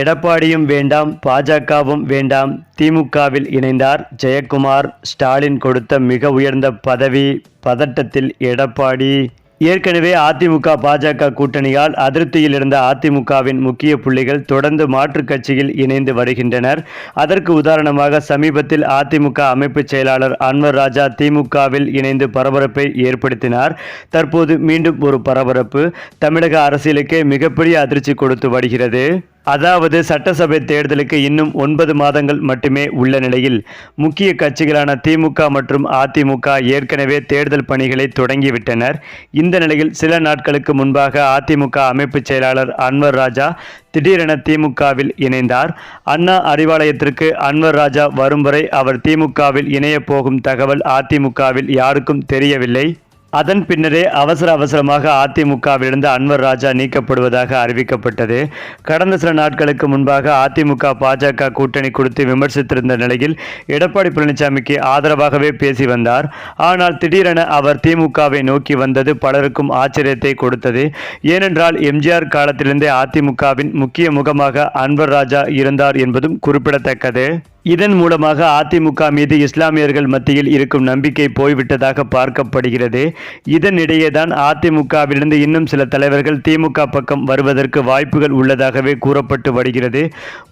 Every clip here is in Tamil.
எடப்பாடியும் வேண்டாம் பாஜகவும் வேண்டாம் திமுகவில் இணைந்தார் ஜெயக்குமார். ஸ்டாலின் கொடுத்த மிக உயர்ந்த பதவி பதட்டத்தில் எடப்பாடி. ஏற்கனவே அதிமுக பாஜக கூட்டணியால் அதிருப்தியில் இருந்த அதிமுகவின் முக்கிய புள்ளிகள் தொடர்ந்து மாற்றுக் கட்சியில் இணைந்து வருகின்றனர். அதற்கு உதாரணமாக சமீபத்தில் அதிமுக அமைப்பு செயலாளர் அன்வர் ராஜா திமுகவில் இணைந்து பரபரப்பை ஏற்படுத்தினார். தற்போது மீண்டும் ஒரு பரபரப்பு. தமிழக அரசியலுக்கே மிகப்பெரிய அதிர்ச்சி கொடுத்து வருகிறது. அதாவது சட்டசபை தேர்தலுக்கு இன்னும் ஒன்பது மாதங்கள் மட்டுமே உள்ள நிலையில் முக்கிய கட்சிகளான திமுக மற்றும் அதிமுக ஏற்கனவே தேர்தல் பணிகளை தொடங்கிவிட்டனர். இந்த நிலையில் சில நாட்களுக்கு முன்பாக அதிமுக அமைப்பு செயலாளர் அன்வர் ராஜா திடீரென திமுகவில் இணைந்தார். அண்ணா அறிவாலயத்திற்கு அன்வர் ராஜா வரும் வரை அவர் திமுகவில் இணையப் போகும் தகவல் அதிமுகவில் யாருக்கும் தெரியவில்லை. அதன் பின்னரே அவசர அவசரமாக அதிமுகவிலிருந்து அன்வர் ராஜா நீக்கப்படுவதாக அறிவிக்கப்பட்டது. கடந்த சில நாட்களுக்கு முன்பாக அதிமுக பாஜக கூட்டணி குறித்து விமர்சித்திருந்த நிலையில் எடப்பாடி பழனிசாமிக்கு ஆதரவாகவே பேசி வந்தார். ஆனால் திடீரென அவர் திமுகவை நோக்கி வந்தது பலருக்கும் ஆச்சரியத்தை கொடுத்தது. ஏனென்றால் எம்ஜிஆர் காலத்திலிருந்தே அதிமுகவின் முக்கிய முகமாக அன்வர் ராஜா இருந்தார் என்பதும் குறிப்பிடத்தக்கது. இதன் மூலமாக அதிமுக மீது இஸ்லாமியர்கள் மத்தியில் இருக்கும் நம்பிக்கை போய்விட்டதாக பார்க்கப்படுகிறது. இதனிடையே தான் அதிமுகவிலிருந்து இன்னும் சில தலைவர்கள் திமுக பக்கம் வருவதற்கு வாய்ப்புகள் உள்ளதாகவே கூறப்பட்டு வருகிறது.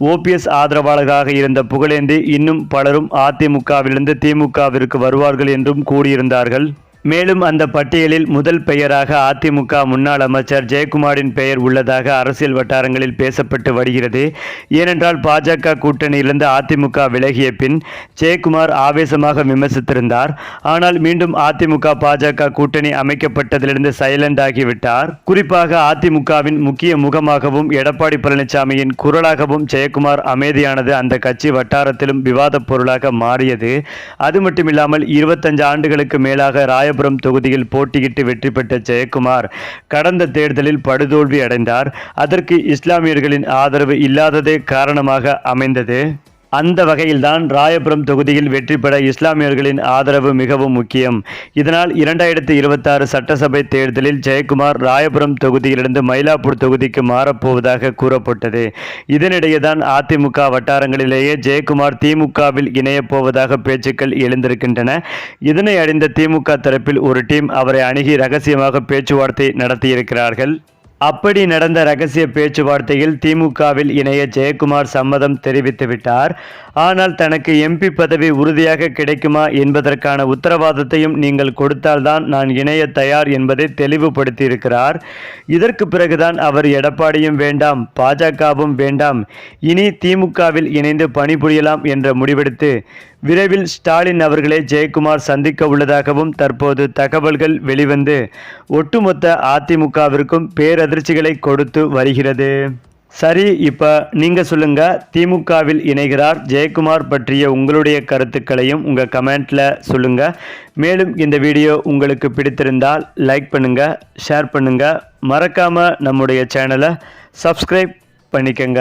ஓபிஎஸ் ஆதரவாளராக இருந்த புகழேந்தி இன்னும் பலரும் அதிமுகவிலிருந்து திமுகவிற்கு வருவார்கள் என்றும் கூறியிருந்தார்கள். மேலும் அந்த பட்டியலில் முதல் பெயராக அதிமுக முன்னாள் அமைச்சர் ஜெயக்குமாரின் பெயர் உள்ளதாக அரசியல் வட்டாரங்களில் பேசப்பட்டு வருகிறது. ஏனென்றால் பாஜக கூட்டணியிலிருந்து அதிமுக விலகிய பின் ஜெயக்குமார் ஆவேசமாக விமர்சித்திருந்தார். ஆனால் மீண்டும் அதிமுக பாஜக கூட்டணி அமைக்கப்பட்டதிலிருந்து சைலண்ட் ஆகிவிட்டார். குறிப்பாக அதிமுகவின் முக்கிய முகமாகவும் எடப்பாடி பழனிசாமியின் குரலாகவும் ஜெயக்குமார் அமைதியானது அந்த கட்சி வட்டாரத்திலும் விவாதப் பொருளாக மாறியது. அது மட்டுமில்லாமல் இருபத்தஞ்சு ஆண்டுகளுக்கு மேலாக ராய ராயபுரம் தொகுதியில் போட்டியிட்டு வெற்றி பெற்ற ஜெயக்குமார் கடந்த தேர்தலில் படுதோல்வி அடைந்தார். அதற்கு இஸ்லாமியர்களின் ஆதரவு இல்லாததே காரணமாக அமைந்தது. அந்த வகையில்தான் ராயபுரம் தொகுதியில் வெற்றி பெற இஸ்லாமியர்களின் ஆதரவு மிகவும் முக்கியம். இதனால் இரண்டாயிரத்தி இருபத்தாறு சட்டசபை தேர்தலில் ஜெயக்குமார் ராயபுரம் தொகுதியிலிருந்து மயிலாப்பூர் தொகுதிக்கு மாறப்போவதாக கூறப்பட்டது. இதனிடையே தான் அதிமுக வட்டாரங்களிலேயே ஜெயக்குமார் திமுகவில் இணையப் போவதாக பேச்சுக்கள் எழுந்திருக்கின்றன. இதனை அறிந்த திமுக தரப்பில் ஒரு டீம் அவரை அணுகி ரகசியமாக பேச்சுவார்த்தை நடத்தியிருக்கிறார்கள். அப்படி நடந்த ரகசிய பேச்சுவார்த்தையில் திமுகவில் இணைய ஜெயக்குமார் சம்மதம் தெரிவித்து விட்டார். ஆனால் தனக்கு எம்பி பதவி உறுதியாக கிடைக்குமா என்பதற்கான உத்தரவாதத்தையும் நீங்கள் கொடுத்தால்தான் நான் இணைய தயார் என்பதை தெளிவுபடுத்தியிருக்கிறார். இதற்கு பிறகுதான் அவர் எடப்பாடியும் வேண்டாம் பாஜகவும் வேண்டாம் இனி திமுகவில் இணைந்து பணிபுரியலாம் என்ற முடிவெடுத்து விரைவில் ஸ்டாலின் அவர்களை ஜெயக்குமார் சந்திக்க உள்ளதாகவும் தற்போது தகவல்கள் வெளிவந்து ஒட்டுமொத்த அதிமுகவிற்கும் பேரதிர்ச்சிகளை கொடுத்து வருகிறது. சரி இப்போ நீங்கள் சொல்லுங்கள் திமுகவில் இணைகிறார் ஜெயக்குமார் பற்றிய உங்களுடைய கருத்துக்களையும் உங்கள் கமெண்ட்டில் சொல்லுங்கள் மேலும் இந்த வீடியோ உங்களுக்கு பிடித்திருந்தால் லைக் பண்ணுங்கள் ஷேர் பண்ணுங்கள் மறக்காமல் நம்முடைய சேனலை சப்ஸ்கிரைப் பண்ணிக்கங்க.